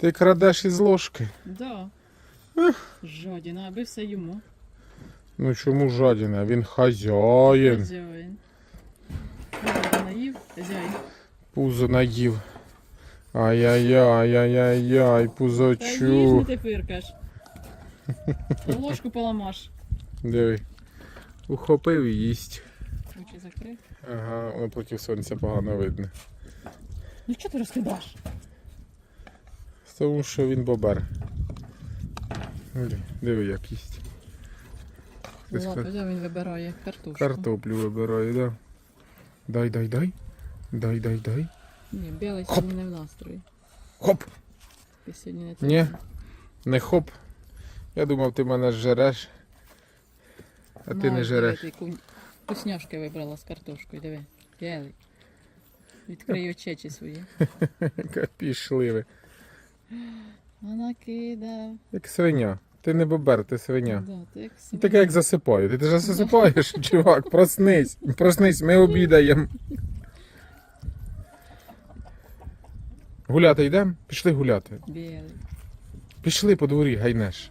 Ти крадеш із ложки. Да. Жадіна, аби все йому. Ну чому жадіна? Він хазяїн. Хазяїн. Хазяїн наїв, хазяїн. Пузо наїв. Ай-яй-яй, ай-яй-яй, Та їж пузочу. ти фиркаш. Ложку поламаш. Диви. Ухопив і їсть. Очі закрив. Ага, воно проти сонця погано видно. Ну чого ти розкидаєш? Тому що він бобер. Диви, Диви, як їсть. Лапи, ка- він вибирає картошку. Картоплю вибирає, да. Дай, дай, дай. Дай, дай, дай. Ні, білий Хоп. сьогодні не в настрої. Хоп! Ти сьогодні не Ні. Не хоп. Я думав, ти мене жереш. А ти На, не жереш. диви, ти Вкусняшки вибрала з картошкою, диви. Білий. Відкрий очечі свої. Пішли ви. А накидав. Як свиня. Ти не бобер, ти свиня. Да, ти як свиня. Таке як засипаю. Ти ж засипаєш, чувак, проснись. Проснись, ми обідаємо. Гуляти йдемо? Пішли гуляти. Білий. Пішли по дворі, гайнеш.